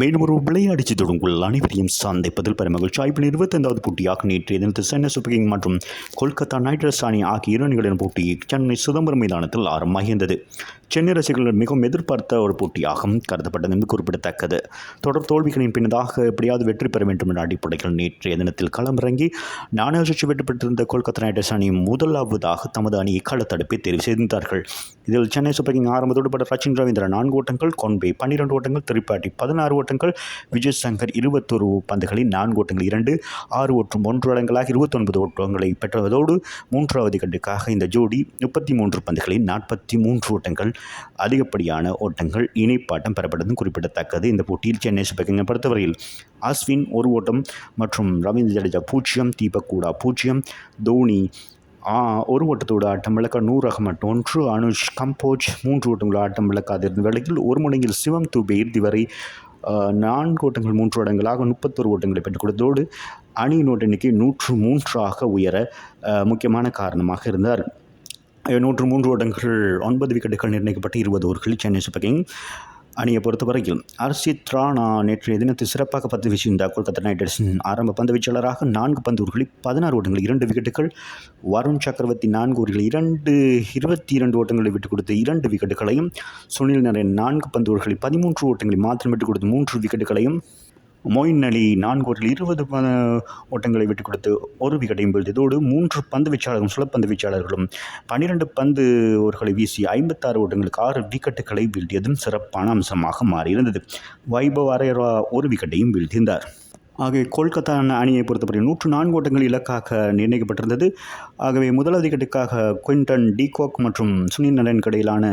மேலும் ஒரு விளையாடிச்சு தொடங்குள் அனைவரையும் சந்திப்பதில் பெருமகிழ்ச்சி. ஐபிஎல் இருபத்தைந்தாவது போட்டியாக நேற்றைய தினத்தில் சென்னை சூப்பர் கிங் மற்றும் கொல்கத்தா நைட் ரைடர்ஸ் அணி ஆகிய இரு அணிகளின் போட்டி சென்னை சிதம்பரம் மைதானத்தில் ஆரம்பமாகியது சென்னை ரசிகர்கள் மிகவும் எதிர்பார்த்த ஒரு போட்டியாகவும் கருதப்பட்டது என்பது குறிப்பிடத்தக்கது. தொடர் தோல்விகளின் பின்னதாக எப்படியாவது வெற்றி பெற வேண்டும் என்ற அடிப்படையில் நேற்றைய தினத்தில் களமிறங்கி நாணய சுற்றி வெற்றி பெற்றிருந்த கொல்கத்தா நைட் ரைடர்ஸ் அணி முதலாவதாக தமது அணியை களத்தடுப்பை தேர்வு செய்திருந்தார்கள். இதில் சென்னை சூப்பர் கிங் ஆரம்பத்தோடு பட ரச்சின் ரவீந்திரன் நான்கு ஓட்டங்கள் கொன்பே பன்னிரண்டு ஓட்டங்கள் திரிப்பாட்டி பதினாறு ஓட்டங்கள் விஜய் சங்கர் இருபத்தொரு பந்துகளில் நான்கு ஓட்டங்கள் இரண்டு ஆறு ஓட்டம் ஒன்று இடங்களாக இருபத்தொன்பது ஓட்டங்களை பெற்றுவதோடு மூன்றாவது கண்டுக்காக இந்த ஜோடி முப்பத்தி மூன்று பந்துகளில் நாற்பத்தி மூன்று ஓட்டங்கள் அதிகப்படியான ஓட்டங்கள் இணைப்பாட்டம் பெறப்பட்டதும் குறிப்பிடத்தக்கது. இந்த போட்டியில் சென்னை சூப்பர் கிங்கை பொறுத்தவரையில் அஸ்வின் ஒரு ஓட்டம் மற்றும் ரவீந்திர ஜடேஜா பூஜ்ஜியம் தீபக் கூடா பூஜ்ஜியம் தோனி ஆ, ஒரு ஓட்டத்தோடு ஆட்டம் விளக்க நூறு அகமட் ஒன்று அனுஷ் கம்போஜ் மூன்று ஓட்டங்களோட ஆட்டம் விளக்காதிருந்த வேளையில் ஒரு முனையில் சிவம் தூபே இறுதி வரை நான்கு ஓட்டங்கள் மூன்று ஓட்டங்களாக முப்பத்தொரு ஓட்டங்களை பெற்றுக் கொடுத்ததோடு அணியின் ஓட்ட எண்ணிக்கை நூற்று மூன்றாக உயர முக்கியமான காரணமாக இருந்தார். நூற்று மூன்று ஓட்டங்கள் ஒன்பது விக்கெட்டுகள் நிர்ணயிக்கப்பட்டு இருபது ஓவர்களில் சென்னை சூப்பர் கிங் அணியை பொறுத்தவரையில் ஹர்ஷித் ராணா நேற்றைய தினத்தில் சிறப்பாக பந்து வீசியிருந்தார் கொல்கத்தா நைட் ரைடர்ஸின் ஆரம்ப பந்து வீச்சாளராக நான்கு பந்து ஓவர்களில் பதினாறு ஓட்டங்கள் இரண்டு விக்கெட்டுகள் வருண் சக்கரவர்த்தி நான்கு ஓவர்கள் இரண்டு இருபத்தி இரண்டு ஓட்டங்களை விட்டுக் கொடுத்து இரண்டு விக்கெட்டுகளையும் சுனில் நரேன் நான்கு பந்து ஓவர்களில் பதிமூன்று ஓட்டங்களை மாத்திரம் விட்டுக் கொடுத்து மூன்று விக்கெட்டுகளையும் மொயின் அலி நான்கு ஓட்டில் இருபது ஓட்டங்களை விட்டுக் கொடுத்து ஒரு விக்கெட்டையும் வீழ்த்தியதோடு மூன்று பந்து வீச்சாளர்களும் சுழப்பந்து வீச்சாளர்களும் பன்னிரண்டு பந்து ஓர்களை வீசி ஐம்பத்தாறு ஓட்டங்களுக்கு ஆறு விக்கெட்டுகளை வீழ்த்தியதும் சிறப்பான அம்சமாக மாறியிருந்தது. வைபவ் அரையரா ஒரு விக்கெட்டையும் வீழ்த்தியிருந்தார். ஆகவே கொல்கத்தா அணியை பொறுத்தவரை நூற்று நான்கு ஓட்டங்கள் இலக்காக நிர்ணயிக்கப்பட்டிருந்தது. ஆகவே முதல் விக்கெட்டுக்காக குவிண்டன் டிகோக் மற்றும் சுனில் நரனுக்கு இடையிலான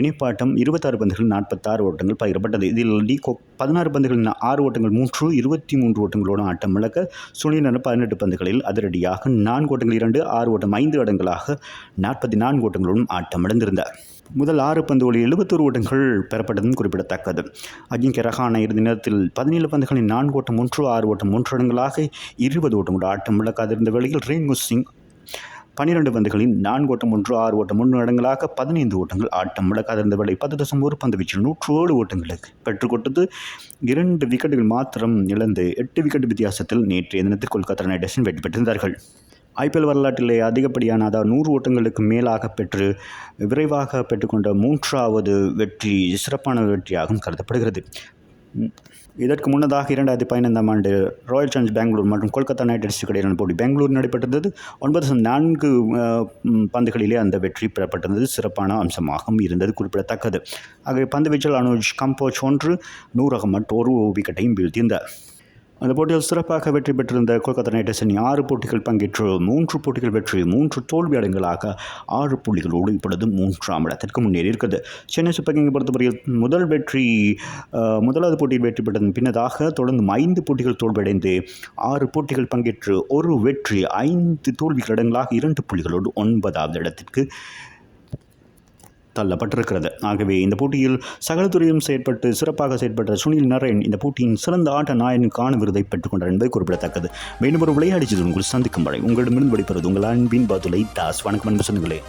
இணைப்பாட்டம் இருபத்தாறு பந்துகள் நாற்பத்தாறு ஓட்டங்கள் பகிரப்பட்டது. இதில் டிகோக் பதினாறு பந்துகளில் ஆறு ஓட்டங்கள் மூன்று இருபத்தி மூன்று ஓட்டங்களோடு ஆட்டம் இழக்க சுனில் நரன் பதினெட்டு பந்துகளில் அதிரடியாக நான்கு ஓட்டங்கள் இரண்டு ஆறு ஓட்டம் ஐந்து இடங்களாக நாற்பத்தி நான்கு ஓட்டங்களோடும் ஆட்டம் இழந்திருந்தார். முதல் ஆறு பந்துகளில் எழுபத்தொரு ஓட்டங்கள் பெறப்பட்டதும் குறிப்பிடத்தக்கது. அஜிங்க ரஹான இறுதி நேரத்தில் பதினேழு பந்துகளின் நான்கு ஓட்டம் ஒன்று ஆறு ஓட்டம் மூன்று இடங்களாக இருபது ஓட்டங்களோடு ஆட்டம் இழக்காதிருந்த வேளையில் ரேங்கு சிங் பன்னிரண்டு பந்துகளில் நான்கு ஓட்டம் ஒன்று ஆறு ஓட்டம் மூன்று இடங்களாக பதினைந்து ஓட்டங்கள் ஆட்டம் இழக்காதிருந்த வேளை பத்து தசம் ஒரு பந்து வீச்சில் நூற்று ஏழு ஓட்டங்களுக்கு பெற்றுக் கொடுத்தது. இரண்டு விக்கெட்டுகள் மாத்திரம் இழந்து எட்டு விக்கெட் வித்தியாசத்தில் நேற்றைய தினத்தில் கொல்கத்தா நைட் வெற்றி பெற்றிருந்தார்கள். ஐபிஎல் வரலாற்றிலே அதிகப்படியான அதாவது நூறு ஓட்டங்களுக்கு மேலாக பெற்று விரைவாக பெற்றுக்கொண்ட மூன்றாவது வெற்றி சிறப்பான வெற்றியாகவும் கருதப்படுகிறது. இதற்கு முன்னதாக இரண்டாயிரத்தி பதினைந்தாம் ஆண்டு ராயல் சேலஞ்ச் பெங்களூர் மற்றும் கொல்கத்தா நைட் ரைடர்ஸ் இடையிலான போட்டி பெங்களூர் நடைபெற்றது ஒன்பது நான்கு பந்துகளிலே அந்த வெற்றி பெறப்பட்டிருந்தது. சிறப்பான அம்சமாகவும் இருந்தது குறிப்பிடத்தக்கது. ஆகவே பந்து வீச்சில் அனுஜ் கம்போச் ஒன்று நூறு அகமட் ஒரு விக்கெட்டையும் வீழ்த்தியிருந்தார். அந்த போட்டியில் சிறப்பாக வெற்றி பெற்றிருந்த கொல்கத்தா நைட் ரைடர்ஸ் அணி ஆறு போட்டிகள் பங்கேற்று மூன்று போட்டிகள் வெற்றி மூன்று தோல்வி அடங்கலாக ஆறு புள்ளிகளோடு இப்பொழுது மூன்றாம் இடத்திற்கு முன்னேறி இருக்கிறது சென்னை சூப்பர் கிங்கை பொறுத்தவரையில் முதல் வெற்றி முதலாவது போட்டியில் வெற்றி பெற்றதன் பின்னதாக தொடர்ந்து ஐந்து போட்டிகள் தோல்வியடைந்து ஆறு போட்டிகள் பங்கேற்று ஒரு வெற்றி ஐந்து தோல்விகள் அடங்களாக இரண்டு புள்ளிகளோடு ஒன்பதாவது இடத்திற்கு தள்ளப்பட்டிருக்கிறது. ஆகவே இந்த போட்டியில் சகல துறையும் செயற்பட்டு சிறப்பாக செயற்பட்ட சுனில் நரேன் இந்த போட்டியின் சிறந்த ஆட்ட நாயனுக்கான விருதை பெற்றுக்கொண்டார் என்பது குறிப்பிடத்தக்கது. மீண்டும் ஒரு விளையாடிச்சது உங்கள் சந்திக்கும் வரை உங்களிடமிருந்து வெளிப்படுவது உங்கள் அன்பின் பதுலை தாஸ். வணக்கம் அன்பு சொந்தங்களே.